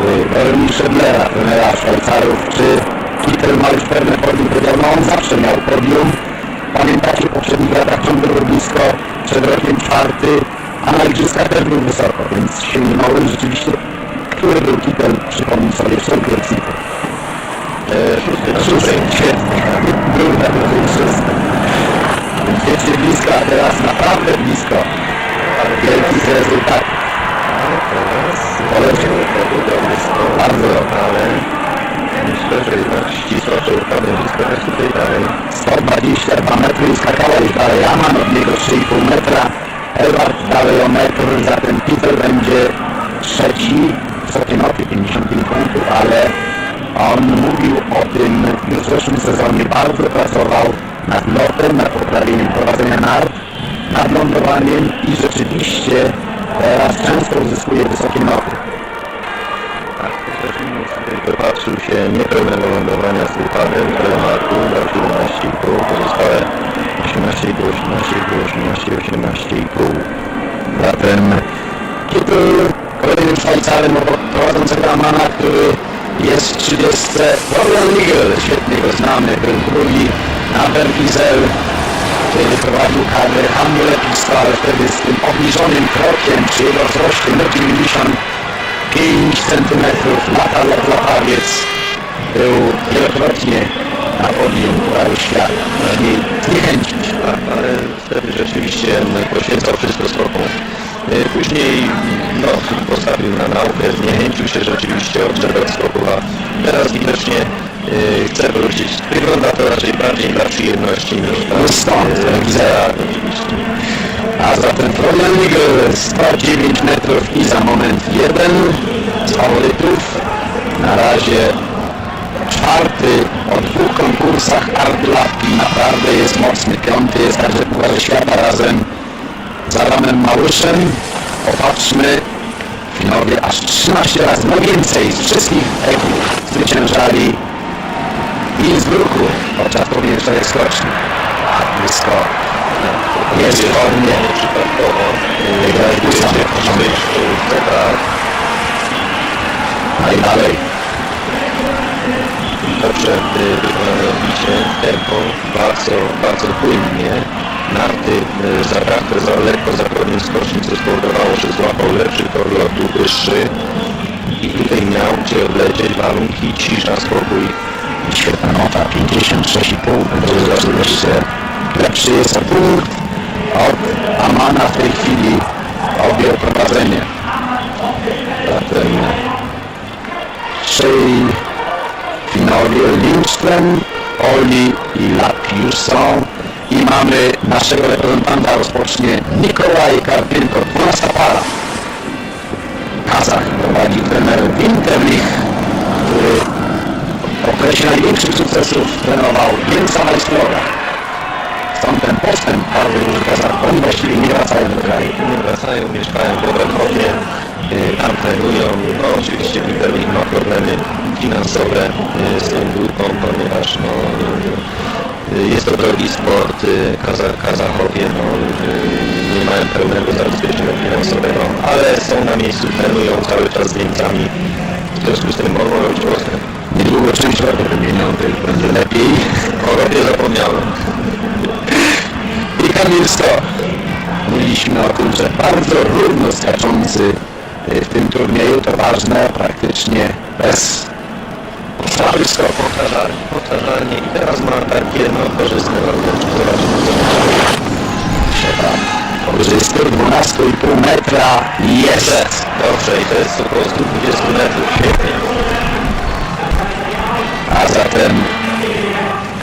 Bernie Schedlera, trenera Szwajcarów, czy Peter Mariusz pewne podium powiedział, no on zawsze miał podium. Pamiętacie, w poprzednich latach ciągle był blisko, przed rokiem czwarty, a na igrzyskach też był wysoko, więc sięgnąłem rzeczywiście, który był Kitel, przypomnij sobie, w Salt Lake City. Szósty, świetnie. Był na tym szósty. Wiecie blisko, a teraz naprawdę blisko. Wielki rezultat. Poleciał. Skakać tutaj dalej. 122 metry i skakała już dalej. Ja mam od niego 3,5 metra. Edward dalej o metr, zatem Peter będzie trzeci. Wysokie noty, 55 punktów, ale on mówił o tym już w zeszłym sezonie. Bardzo pracował nad lotem, nad poprawieniem prowadzenia nart, nad lądowaniem i rzeczywiście teraz często uzyskuje wysokie noty. Tak, popatrzył się niepełnego lądowania z wypadem telemarku, dał 17,5, pozostałe 18,5, 18,5, 18,5, 18,5. Zatem Kittel kolejnym Szwajcarem obok prowadzącego Amana, który jest w 30. Florian Nigel, świetnie go znamy, był drugi na Bergizel, kiedy prowadził kadrę Hamburg-Lepisto, ale wtedy z tym obniżonym krokiem przy jego wzroście 95 cm, lata latawiec, był wielokrotnie na podium Pucharu Świata. Później zniechęcić. Tak, ale wtedy rzeczywiście poświęcał wszystko skokom. Y, Później no, postawił na naukę, zniechęcił się rzeczywiście od szereg skoków, a teraz widocznie y, chce wrócić. Wygląda to raczej bardziej dla przyjemności niż dla No stąd, y, Gizera. oczywiście. A zatem Florian Nigel 109 metrów i za moment jeden z faworytów. Na razie czwarty o dwóch konkursach Art Lab i naprawdę jest mocny. Piąty jest także w Pucharze Świata razem z Adamem Małyszem. Popatrzmy, Finowie aż 13 razy, no więcej z wszystkich ekip zwyciężali Innsbrucku podczas powiększonej skoczni. A blisko jest formie. Przypadkowo Wygrać Gustaw. tak, A i dalej. dobrze y, wykonane odbicie, tempo, bardzo, bardzo płynnie. Narty y, zabrakłe za lekko za koniec skoczni, co spowodowało, że złapał lepszy tor lotu, wyższy i tutaj miał gdzie odlecieć, warunki, cisza, spokój. Świetna nota, 56,5. Będzie oczywiście lepszy jest o punkt od Amana w tej chwili objął prowadzenie. Zatem trzej Finowie Lindström, Oli i Lap już są i mamy naszego reprezentanta rozpocznie Nikolaj Karpienko, 12 para. Kazach prowadzi trener Winterlich, który okresie największych sukcesów trenował Jędza Majstroga. Stąd ten postęp bardzo duży Kazach, oni właściwie nie wracają do kraju. Nie wracają, mieszkają w Oberhofie, y, tam trenują. No oczywiście Winterlich ma problemy finansowe y, z tą grupą, ponieważ no, y, jest to drogi sport, Kaza, Kazachowie no, nie mają pełnego zabezpieczenia finansowego, ale są na miejscu, trenują cały czas z Niemcami, w związku z tym mogą robić postęp. Niedługo czymś roku wymienią, to już będzie lepiej. O Ropie Sto. Mówiliśmy o tym, że bardzo równo skaczący y, w tym turnieju, to ważne, praktycznie bez słabych skoków. Powtarzalnie, powtarzalnie i teraz ma takie no, korzystne warunki. Będzie. Trzeba powyżej 112,5 metra jest. Dobrze, i to jest około 120 metrów. Świetnie. A zatem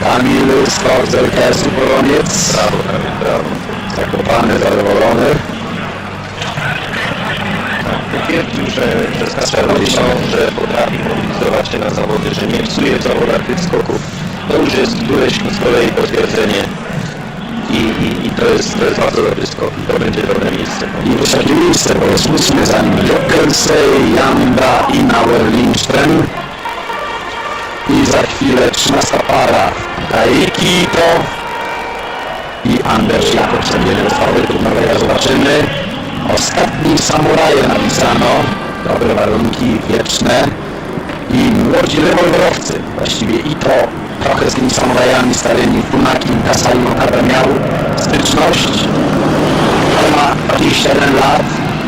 Kamil Skok z LKS-u Poloniec, Brawo, Kamil, brawo. zakopany, zadowolony. Twierdził, że, skacze myślą, że potrafi mobilizować się na zawody, że nie psuje w zawodach tych skoków. To już jest któreś z kolei potwierdzenie. I, i, i to, jest, to jest bardzo dobry skok. I to będzie dobre miejsce. I wysokie miejsce, bo ósmy za nim Jokkelsey, Janda i Nauer Lindström. I za chwilę 13 para Daiki to i Anders Jakobsen, faworytów nowego zobaczymy. Ostatni samuraje napisano. dobre warunki wieczne i młodzi rewolwerowcy. Właściwie i to trochę z tymi samurajami starymi, Funaki, Kasai Okada miał styczność. On ma 21 lat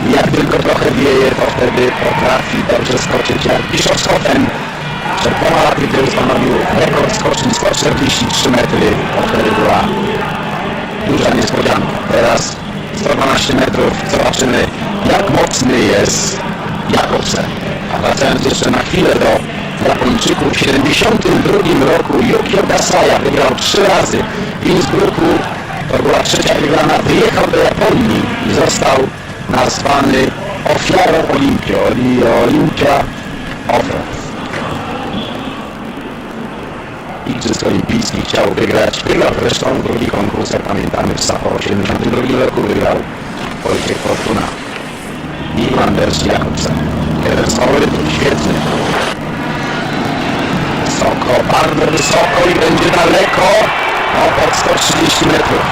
i jak tylko trochę wieje, to wtedy potrafi dobrze skoczyć. Jak Bischofshofen przed dwoma laty, gdy ustanowił rekord skoczni 143 metry, to wtedy była duża niespodzianka. Teraz 112 metrów, zobaczymy jak mocny jest Jakobsen. A wracając jeszcze na chwilę do Japończyków, w 72 roku Yukio Kasaya wygrał trzy razy w Innsbrucku. To była trzecia wygrana, wyjechał do Japonii i został nazwany ofiarą Olimpii, Oli- Olimpia Offroad. Igrzysk Olimpijskich chciał wygrać. Wygrał zresztą drugi konkurs, jak pamiętamy, w Sapporo w 72 roku wygrał Wojciech Fortuna i Anders Jakobsen. Jeden z faworytów, świetny. Wysoko, bardzo wysoko i będzie daleko. No, pod 130 metrów.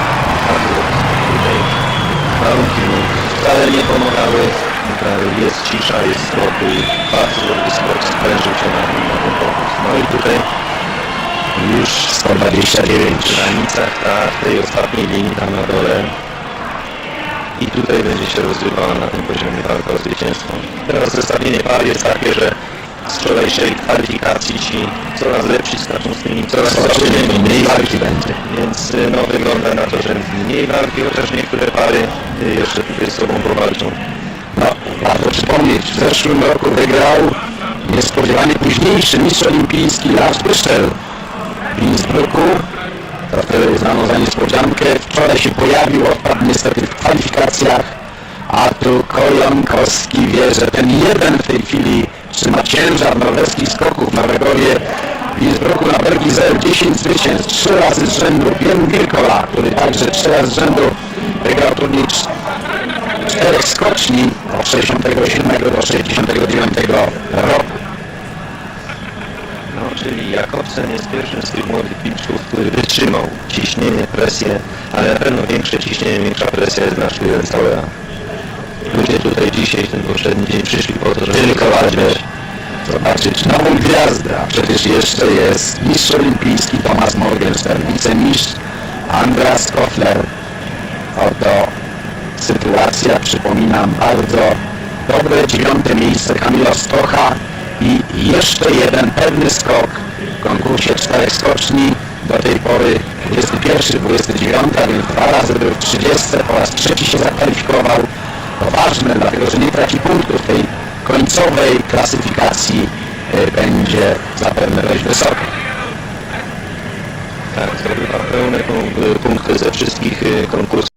Warunki wcale nie pomagały. Jest cisza, jest spokój, bardzo dobry skok, sprężył się na, na ten pochód. No i tutaj Już 129. w granicach ta, tej ostatniej linii tam na dole i tutaj będzie się rozgrywała na tym poziomie walka o zwycięstwo. Teraz zestawienie par jest takie, że z wczorajszej kwalifikacji ci coraz lepsi skaczą z tymi coraz słabszymi. mniej walki będzie. Więc y, no, wygląda na to, że mniej walki, chociaż niektóre pary y, jeszcze tutaj z sobą powalczą. No, warto przypomnieć, w zeszłym roku wygrał niespodziewanie późniejszy mistrz olimpijski Lars Byszczel w Innsbrucku. To wtedy uznano za niespodziankę. Wczoraj się pojawił, odpadł niestety w kwalifikacjach. A tu Kojankowski wie, że ten jeden w tej chwili trzyma ciężar norweskich skoków na Regowie. W Innsbrucku na Belgii 0-10 zwycięstw, trzy razy z rzędu. Björn Wirkola, który także trzy razy z rzędu wygrał turniej czterech skoczni od 67 do 69 roku. Czyli Jakobsen jest pierwszym z tych młodych piłczków, który wytrzymał ciśnienie, presję, ale na pewno większe ciśnienie, większa presja jest na sztylet Sauera. Ludzie tutaj dzisiaj, ten poprzedni dzień przyszli po to, żeby Tylko zobaczyć nową gwiazdę, a przecież jeszcze jest mistrz olimpijski Thomas Morgenstern, wicemistrz Andreas Kofler. Oto sytuacja, przypominam, bardzo dobre dziewiąte miejsce Kamila Stocha i jeszcze jeden pewny skok w konkursie czterech skoczni. Do tej pory 21, 29, a więc dwa razy był w 30, po raz trzeci się zakwalifikował. To ważne, dlatego że nie traci punktów tej końcowej klasyfikacji y, będzie zapewne dość wysoka. Tak, zdobywa pełne pun- punkty ze wszystkich y, konkursów.